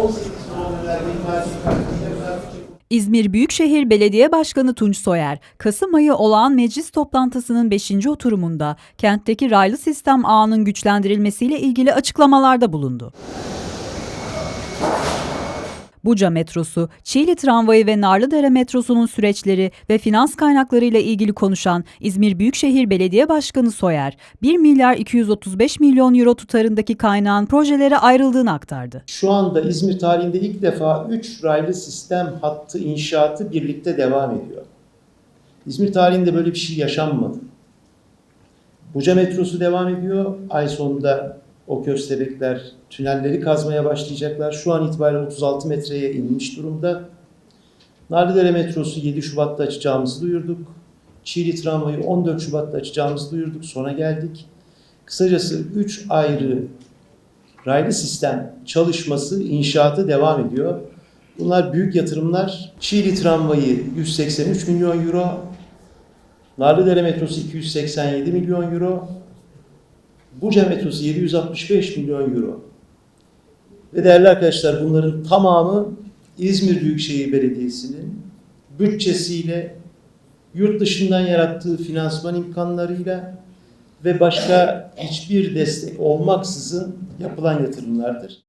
18 kilometreler mimari kaliteye İzmir Büyükşehir Belediye Başkanı Tunç Soyer, Kasım ayı olağan meclis toplantısının 5. oturumunda kentteki raylı sistem ağının güçlendirilmesiyle ilgili açıklamalarda bulundu. Buca metrosu, Çiğli tramvayı ve Narlıdere metrosunun süreçleri ve finans kaynaklarıyla ilgili konuşan İzmir Büyükşehir Belediye Başkanı Soyer, 1 milyar 235 milyon euro tutarındaki kaynağın projelere ayrıldığını aktardı. Şu anda İzmir tarihinde ilk defa 3 raylı sistem hattı inşaatı birlikte devam ediyor. İzmir tarihinde böyle bir şey yaşanmadı. Buca metrosu devam ediyor. Ay sonunda o köstebekler tünelleri kazmaya başlayacaklar. Şu an itibariyle 36 metreye inmiş durumda. Narlıdere metrosu 7 Şubat'ta açacağımızı duyurduk. Çiğli tramvayı 14 Şubat'ta açacağımızı duyurduk. Sona geldik. Kısacası 3 ayrı raylı sistem çalışması, inşaatı devam ediyor. Bunlar büyük yatırımlar. Çiğli tramvayı 183 milyon euro, Narlıdere metrosu 287 milyon euro, Buca metrosu 765 milyon euro. Ve değerli arkadaşlar bunların tamamı İzmir Büyükşehir Belediyesi'nin bütçesiyle, yurt dışından yarattığı finansman imkanlarıyla ve başka hiçbir destek olmaksızın yapılan yatırımlardır.